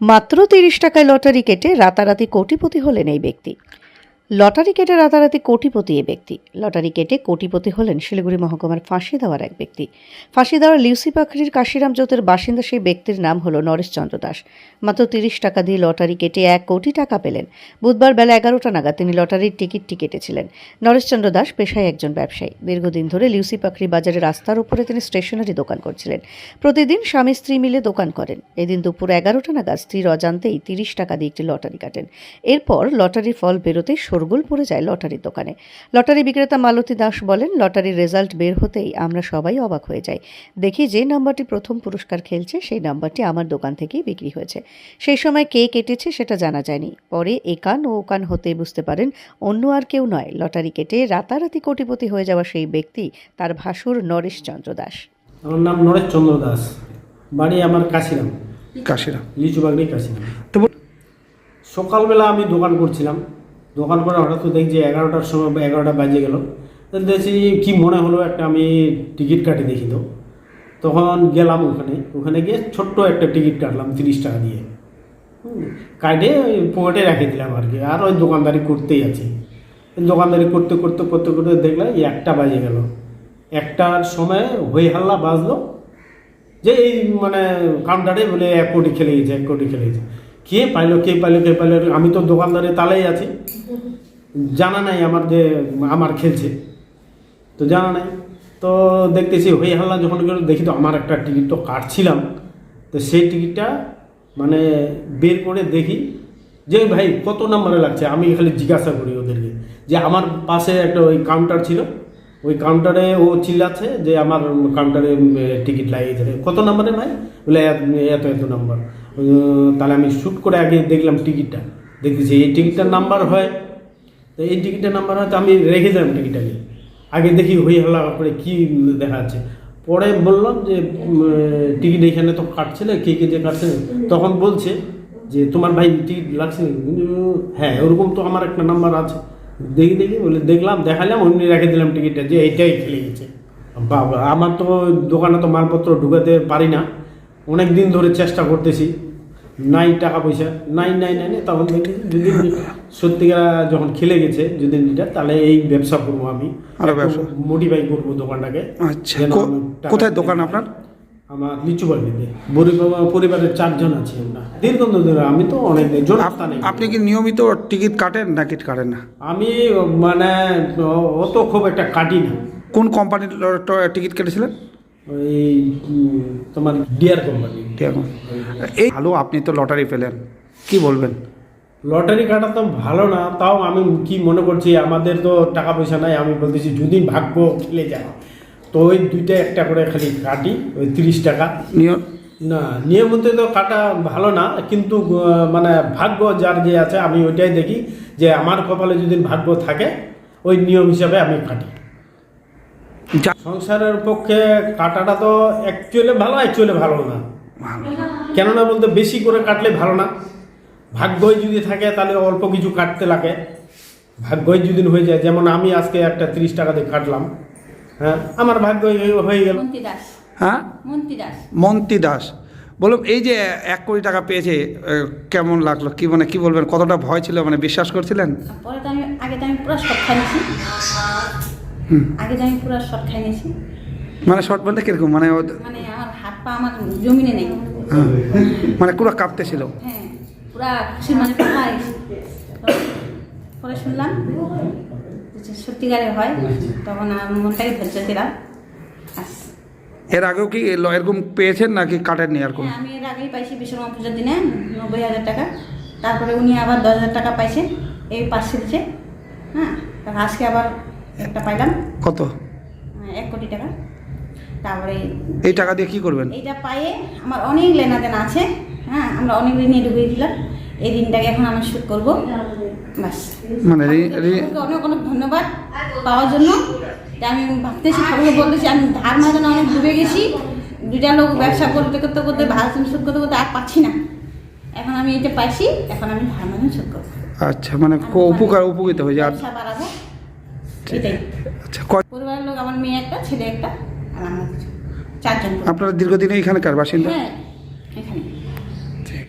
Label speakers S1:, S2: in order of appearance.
S1: মাত্র তিরিশ টাকায় লটারি কেটে রাতারাতি কোটিপতি হলেন এই ব্যক্তি। লটারি কেটে রাতারাতি কোটিপতি এ ব্যক্তি। লটারি কেটে কোটিপতি হলেন শিলিগুড়ি মহকুমার ফাঁসি দেওয়ার এক ব্যক্তি। ফাঁসি দেওয়ার লিউসি পাখরির কাশিরাম জোতের বাসিন্দা সেই ব্যক্তির নাম হলো নরেশ চন্দ্র দাস। মাত্র তিরিশ টাকা দিয়ে লটারি কেটে এক কোটি টাকা পেলেন। বুধবার বেলা এগারোটা নাগাদ তিনি লটারির টিকিটটি কেটেছিলেন। নরেশচন্দ্র দাস পেশায় একজন ব্যবসায়ী। দীর্ঘদিন ধরে লিউসি পাখরি বাজারে রাস্তার উপরে তিনি স্টেশনারি দোকান করছিলেন। প্রতিদিন স্বামী স্ত্রী মিলে দোকান করেন। এদিন দুপুর এগারোটা নাগাদ স্ত্রীর অজান্তেই তিরিশ টাকা দিয়ে একটি লটারি কাটেন। এরপর লটারির ফল বেরোতেই শোরগোল পড়ে যায় লটারির দোকানে। লটারি বিক্রেতা মালতী দাস বলেন লটারির রেজাল্ট বের হতেই আমরা সবাই অবাক হয়ে যাই। দেখি যে নাম্বারটি প্রথম পুরস্কার খেলছে সেই নাম্বারটি আমার দোকান থেকেই বিক্রি হয়েছে। সেই সময় কে কেটেছে সেটা জানা যায়নি। পরে একান ও ওকান হতে বুঝতে পারেন অন্য আর কেউ নয়। লটারি কেটে রাতারাতি কোটিপতি হয়ে যাওয়া সেই ব্যক্তি তার ভাসুর নরেশ চন্দ্র দাস।
S2: আমার নাম নরেশ চন্দ্র দাস। বাড়ি আমার কাশিরাম।
S3: কাশিরা
S2: লিচু বাগড়ি কাশিরাম।
S3: তো
S2: সকালবেলা আমি দোকান করছিলাম। দোকান করে হঠাৎ তো দেখছি এগারোটার সময় বা এগারোটা বাজে গেল। দেখছি কি মনে হলো একটা আমি টিকিট কাটি দেখি তো। তখন গেলাম ওখানে। ওখানে গিয়ে ছোট্ট একটা টিকিট কাটলাম তিরিশ টাকা দিয়ে। কাটে ওই পকেটে রেখে দিলাম আর কি। আর ওই দোকানদারি করতেই আছে। দোকানদারি করতে করতে করতে করতে দেখলাম একটা বাজে গেল। একটার সময় হই হাল্লা বাজলো। যে এই মানে কাউন্টারে বলে এক কোটি খেলে গেছে, এক কোটি খেলে গেছে। কে পাইলো কে পাইলো কে পাইলো, আমি তো দোকানদারে তালাই আছি। জানা নাই আমার যে আমার খেলছে। তো জানা নাই। তো দেখতেছি হই হাল্লা, যখন দেখি তো আমার একটা টিকিট তো কাটছিলাম। তো সেই টিকিটটা মানে বের করে দেখি যে ভাই কত নম্বরে লাগছে? আমি খালি জিজ্ঞাসা করি ওদেরকে যে আমার পাশে একটা ওই কাউন্টার ছিল। ওই কাউন্টারে ও চিল্লাচ্ছে যে আমার কাউন্টারে টিকিট লাগিয়েছে। কত নাম্বারে ভাই? বলে এত এত নাম্বার। তাহলে আমি শ্যুট করে আগে দেখলাম টিকিটটা দেখতেছি এই টিকিটটার নাম্বার হয়। তো এই টিকিটের নাম্বার হয় তো আমি রেখে দিলাম টিকিটটাকে আগে। দেখি হই হল্লা করে কী দেখা যাচ্ছে। পরে বললাম যে টিকিট এখানে তো কাটছে না কে কে যে কাটছে তখন বলছে যে, তোমার ভাই টিকিট লাগছে হ্যাঁ ওরকম তো আমার একটা নাম্বার আছে। দেখি দেখি, বলে দেখলাম, দেখালাম, অমনি রেখে দিলাম টিকিটটা যে, এইটাই খেলে গেছে। বাবা, আমার তো দোকানে তো মালপত্র ঢুকাতে পারি না। অনেক দিন ধরে চেষ্টা করতেছি। নাই টাকা পয়সা নাই নাই নাই তখন যদি সত্যিকার যখন খেলে গেছে যদি এটা তাহলে এই ব্যবসা করব আমি
S3: আরও ব্যবসা।
S2: মোটিফাই করব দোকানটাকে
S3: আচ্ছা কোথায় দোকান আপনার?
S2: আমার লিচু বাড়িতে পরিবারের চারজন আছি আমরা। দীর্ঘদিন ধরে আমি তো অনেক জোর
S3: আপনি কি নিয়মিত টিকিট কাটেন না টিকিট কাটেন না?
S2: আমি মানে অত খুব একটা কাটি না।
S3: কোন কোম্পানির টিকিট কেটেছিলেন?
S2: ওই তোমার ডিয়ার কোম্পানি।
S3: ঠিক আছে। এই ভালো আপনি তো লটারি পেলেন। কি বলবেন?
S2: লটারি কাটা তো ভালো না তাও আমি কি মনে করছি আমাদের তো টাকা পয়সা নাই আমি বলতেছি যদি ভাগ্য খেলে যায় তো ওই দুইটা একটা করে খালি কাটি ওই তিরিশ টাকা।
S3: নিয়ম
S2: না নিয়মিত তো কাটা ভালো না কিন্তু মানে ভাগ্য যার যে আছে আমি ওইটাই দেখি যে আমার কপালে যদি ভাগ্য থাকে ওই নিয়ম হিসাবে আমি কাটি। সংসারের পক্ষে কাটাটা তো অ্যাকচুয়ালি ভালো অ্যাকচুয়ালি ভালো না। কেননা বলতে বেশি করে কাটলে ভালো না। ভাগ্যই যদি থাকে তাহলে অল্প কিছু কাটতে লাগে। ভাগ্যই যদি হয়ে যায় যেমন আমি আজকে একটা তিরিশ টাকা দিয়ে কাটলাম। হ্যাঁ আমার ভাগ্য হয়ে গেল।
S3: হ্যাঁ?
S4: মন্ত্রী দাস।
S3: মন্তি দাস। বলুন এই যে এক কোটি টাকা পেয়েছে কেমন লাগল? কি মানে কি বলবেন? কতটা ভয় ছিল? মানে বিশ্বাস করছিলেন?
S4: পরে তো আমি আগে তো আমি পুরো শর্ট খাই নিয়েছি আগে তো আমি পুরো শর্ট খাই নিয়েছি
S3: মানে শর্ট বলতে কীরকম? মানে ও-
S4: মানে পা আমার জমিনে নেই।
S3: হ্যাঁ। মানে পুরো কাঁপতেছিল।
S4: হ্যাঁ পুরা মানে কোথা পরে শুনলাম সত্যিকারে হয় তখন মনটাকে ধৈর্য দিলাম
S3: এর আগেও কি এরকম পেয়েছেন নাকি কাটেননি এরকম
S4: হ্যাঁ আমি এর আগেই পাইছি বিশ্বকর্মা পুজোর দিনে নব্বই হাজার টাকা। তারপরে উনি আবার দশ হাজার টাকা পাইছে এই পাশে দিচ্ছে হ্যাঁ তারপর আজকে আবার একটা পাইলাম।
S3: কত?
S4: আহ, এক কোটি টাকা। তারপরে
S3: এই টাকা দিয়ে কি করবেন?
S4: এইটা পায়ে আমার অনেক লেনাদেনা আছে হ্যাঁ আমরা অনেক ঋণে ডুবিয়ে দিলাম। এই ঋণটাকে এখন আমি শোধ করব। বাস
S3: মানে
S4: অনেক অনেক ধন্যবাদ পাওয়ার জন্য। আমি ভাবতেছি ঠাকুরকে বলতেছি আমি ধার মাঝানে অনেক ডুবে গেছি। দুইটা লোক ব্যবসা করতে করতে করতে ভাড়া শোধ করতে করতে আর পাচ্ছি না। এখন আমি এটা পাইছি এখন আমি ধার মাঝানে শোধ করব।
S3: আচ্ছা মানে উপকার উপকৃত হয়ে
S4: ব্যবসা
S3: আচ্ছা
S4: পরিবারের লোক আমার মেয়ে একটা ছেলে একটা। চারজন
S3: আপনারা দীর্ঘদিনে এখানকার বাসিন্দা?
S4: হ্যাঁ